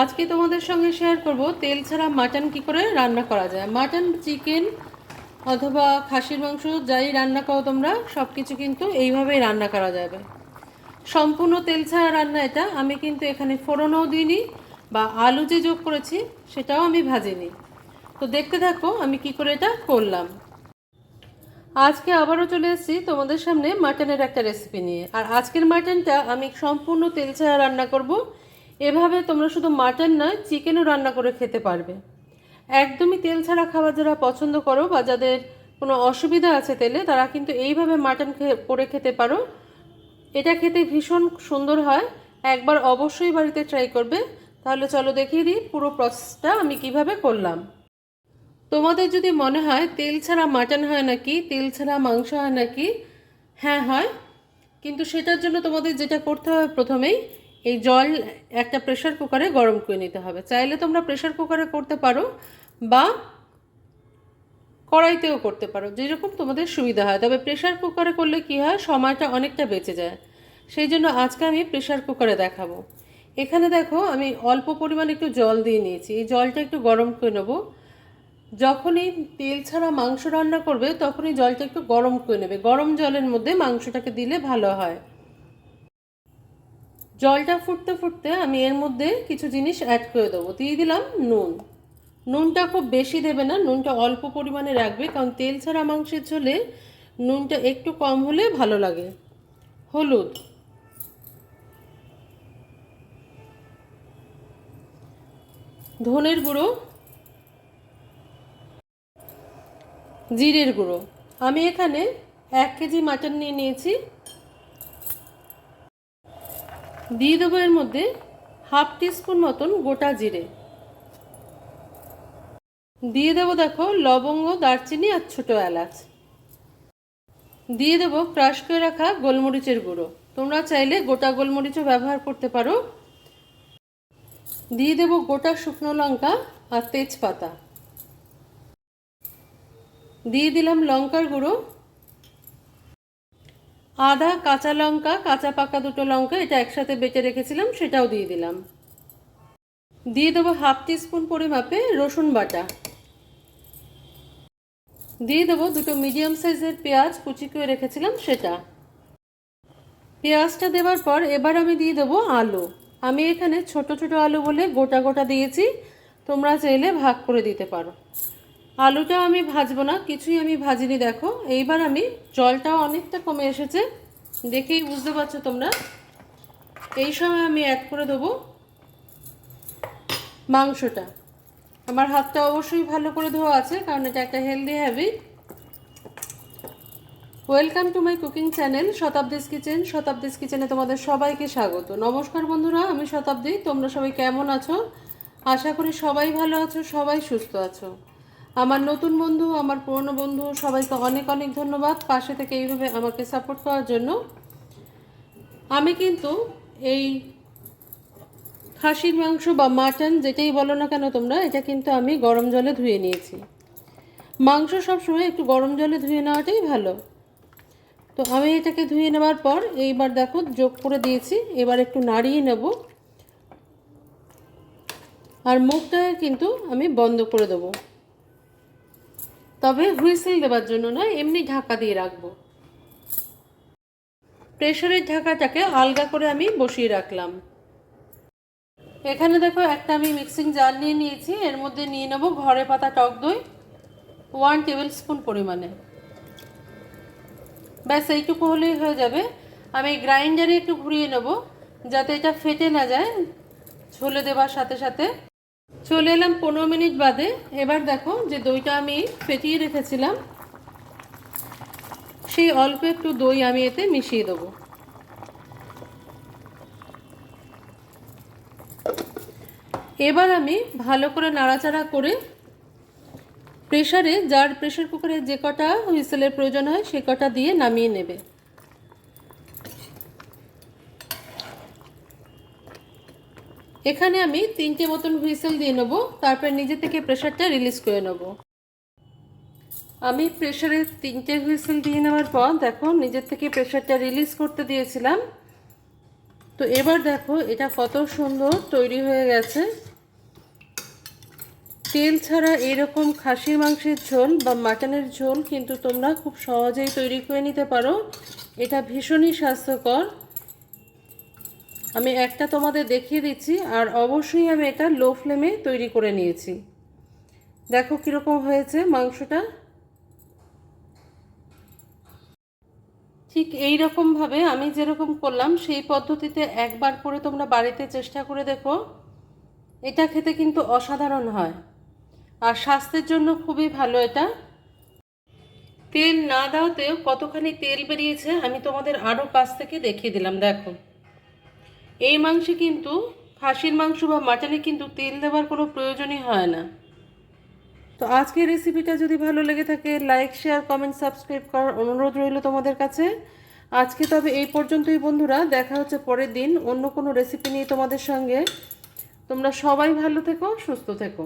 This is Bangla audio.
আজকে তোমাদের সঙ্গে শেয়ার করব, তেল ছাড়া মাটন কি করে রান্না করা যায়? মাটন চিকেন অথবা খাসির মাংস যাই রান্না করো তোমরা সব কিছু কিন্তু এইভাবেই রান্না করা যাবে। সম্পূর্ণ তেল ছাড়া রান্না এটা। আমি কিন্তু এখানে ফোড়নও দিইনি বা আলু যে যোগ করেছি, সেটাও আমি ভাজিনি। তো দেখতে থাকো আমি কি করে এটা করলাম। আজকে আবারও চলে এসেছি তোমাদের সামনে মাটনের একটা রেসিপি নিয়ে। আর আজকের মাটনটা আমি সম্পূর্ণ তেল ছাড়া রান্না করব। এভাবে তোমরা শুধু মাটন নয়, চিকেনও রান্না করে খেতে পারবে। একদমই তেল ছাড়া খাবার যারা পছন্দ করো বা যাদের কোনো অসুবিধা আছে তেলে, তারা কিন্তু এইভাবে মাটন করে খেতে পারো। এটা খেতে ভীষণ সুন্দর হয়। একবার অবশ্যই বাড়িতে ট্রাই করবে। তাহলে চলো দেখিয়ে দিই পুরো প্রসেসটা আমি কীভাবে করলাম। তোমাদের যদি মনে হয় তেল ছাড়া মাটন হয় নাকি, তেল ছাড়া মাংস হয় নাকি হ্যাঁ হয়। কিন্তু সেটার জন্য তোমাদের যেটা করতে হবে প্রথমেই এই জল একটা প্রেশার কুকারে গরম করে নিতে হবে। চাইলে তোমরা প্রেশার কুকারে করতে পারো বা কড়াইতেও করতে পারো, যেরকম তোমাদের সুবিধা হয়। তবে প্রেশার কুকারে করলে কি হয়? সময়টা অনেকটা বেঁচে যায়। সেই জন্য আজকে আমি প্রেশার কুকারে দেখাবো। এখানে দেখো, আমি অল্প পরিমাণ একটু জল দিয়ে নিয়েছি। এই জলটা একটু গরম করে নেব। যখনই তেল ছাড়া মাংস রান্না করবে, তখনই জলটা একটু গরম করে নেবে। গরম জলের মধ্যে মাংসটাকে দিলে ভালো হয়। জলটা ফুটতে ফুটতে আমি এর মধ্যে কিছু জিনিস অ্যাড করে দেবো। দিয়ে দিলাম নুন। নুনটা খুব বেশি দেবে না, নুনটা অল্প পরিমাণে রাখবে, কারণ তেল ছাড়া মাংসের ঝোলে নুনটা একটু কম হলে ভালো লাগে। হলুদ। ধনের গুঁড়ো। জিরের গুঁড়ো। আমি এখানে এক কেজি মাটন নিয়ে নিয়েছি। দিয়ে দেবো এর মধ্যে হাফ টিস্পুন মতন গোটা জিরে। দিয়ে দেবো দেখো লবঙ্গ, দারচিনি আর ছোটো এলাচ। দিয়ে দেবো ক্রাশ করে রাখা গোলমরিচের গুঁড়ো। তোমরা চাইলে গোটা গোলমরিচও ব্যবহার করতে পারো। দিয়ে দেবো গোটা শুকনো লঙ্কা আর তেজপাতা। দিয়ে দিলাম লঙ্কার গুঁড়ো। আদা, কাঁচা লঙ্কা, কাঁচা পাকা দুটো লঙ্কা এটা একসাথে বেটে রেখেছিলাম, সেটাও দিয়ে দিলাম। দিয়ে দেবো হাফ টিস্পুন পরিমাপে রসুন বাটা। দিয়ে দেবো দুটো মিডিয়াম সাইজের পেঁয়াজ, কুচি করে রেখেছিলাম সেটা। পেঁয়াজটা দেওয়ার পর এবার আমি দিয়ে দেবো আলু। আমি এখানে ছোট ছোট আলু বলে গোটা গোটা দিয়েছি, তোমরা চাইলে ভাগ করে দিতে পারো। আলুটাও আমি ভাজবো না, কিছুই আমি ভাজিনি, দেখো। এইবার আমি জলটাও অনেকটা কমে এসেছে, দেখেই বুঝতে পারছ তোমরা। এই সময় আমি অ্যাড করে দেবো মাংসটা। আমার হাতটা অবশ্যই ভালো করে ধোয়া আছে, কারণ এটা একটা healthy habit welcome to my cooking channel Shatabdi's kitchen Shatabdi's কিচেনে তোমাদের সবাইকে স্বাগত। নমস্কার বন্ধুরা, আমি শতাব্দী তোমরা সবাই কেমন আছো? আশা করি সবাই ভালো আছো, সবাই সুস্থ আছো। আমার নতুন বন্ধু, আমার পুরনো বন্ধু, সবাইকে অনেক অনেক ধন্যবাদ পাশে থেকে এইভাবে আমাকে সাপোর্ট করার জন্য। আমি কিন্তু এই খাসির মাংস বা মাটন যেটাই বলো না কেন তোমরা, এটা কিন্তু আমি গরম জলে ধুয়ে নিয়েছি। মাংস সবসময় একটু গরম জলে ধুয়ে নেওয়াটাই ভালো। তো আমি এটাকে ধুয়ে নেওয়ার পর এইবার দেখো যোগ করে দিয়েছি, এবার একটু নাড়িয়ে নেব। আর মুখটা কিন্তু আমি বন্ধ করে দেবো। তবে হুইসেল দেওয়ার জন্য নয়, এমনি ঢাকা দিয়ে রাখব। প্রেশারের ঢাকাটাকে আলগা করে আমি বসিয়ে রাখলাম। এখানে দেখো একটা আমি মিক্সিং জার নিয়ে নিয়েছি, এর মধ্যে নিয়ে নেব ঘরে পাতা টক দই, ওয়ান টেবিল স্পুন পরিমাণে। ব্যাস, এইটুকু হলেই হয়ে যাবে। আমি গ্রাইন্ডারে একটু ঘুরিয়ে নেব, যাতে এটা ফেটে না যায় ঝোলে দেওয়ার সাথে সাথে। চলে এলাম পনেরো মিনিট বাদে। এবার দেখো যে দইটা আমি ফেটিয়ে রেখেছিলাম। সেই অল্প একটু দই আমি এতে মিশিয়ে দেবো। এবার আমি ভালো করে নাড়াচাড়া করে প্রেশারে যার প্রেশার কুকারে যে কটা হুইসেলের প্রয়োজন হয়, সে কটা দিয়ে নামিয়ে নেবে। এখানে আমি তিনটে মতন হুইসেল দিয়ে নেব, তারপর নিজে থেকে প্রেশারটা রিলিজ করে নেব। আমি প্রেশারে তিনটে হুইসেল দিয়ে নেওয়ার পর, দেখো, নিজের থেকে প্রেশারটা রিলিজ করতে দিয়েছিলাম। তো এবার দেখো, এটা কত সুন্দর তৈরি হয়ে গেছে। তেল ছাড়া এরকম খাসির মাংসের ঝোল বা মাটনের ঝোল কিন্তু তোমরা খুব সহজেই তৈরি করে নিতে পারো। এটা ভীষণই স্বাস্থ্যকর। আমি একটা তোমাদের দেখিয়ে দিচ্ছি, আর অবশ্যই আমি এটা লো ফ্লেমে তৈরি করে নিয়েছি। দেখো কীরকম হয়েছে মাংসটা। ঠিক এই রকমভাবে আমি যেরকম করলাম, সেই পদ্ধতিতে একবার করে তোমরা বাড়িতে চেষ্টা করে দেখো। এটা খেতে কিন্তু অসাধারণ হয়, আর স্বাস্থ্যের জন্য খুবই ভালো এটা। তেল না দেওয়াতেও কতখানি তেল বেরিয়েছে আমি তোমাদের আরও কাছ থেকে দেখিয়ে দিলাম, দেখো। এই মাংসে কিন্তু খাসির মাংস বা মাটনে কিন্তু তেল দেওয়ার কোনো প্রয়োজনই হয় না। তো আজকের রেসিপিটা যদি ভালো লেগে থাকে লাইক শেয়ার কমেন্ট সাবস্ক্রাইব করার অনুরোধ রইল তোমাদের কাছে। আজকে তবে এই পর্যন্তই বন্ধুরা, দেখা হচ্ছে পরের দিন অন্য কোনো রেসিপি নিয়ে তোমাদের সঙ্গে। তোমরা সবাই ভালো থেকো, সুস্থ থেকো।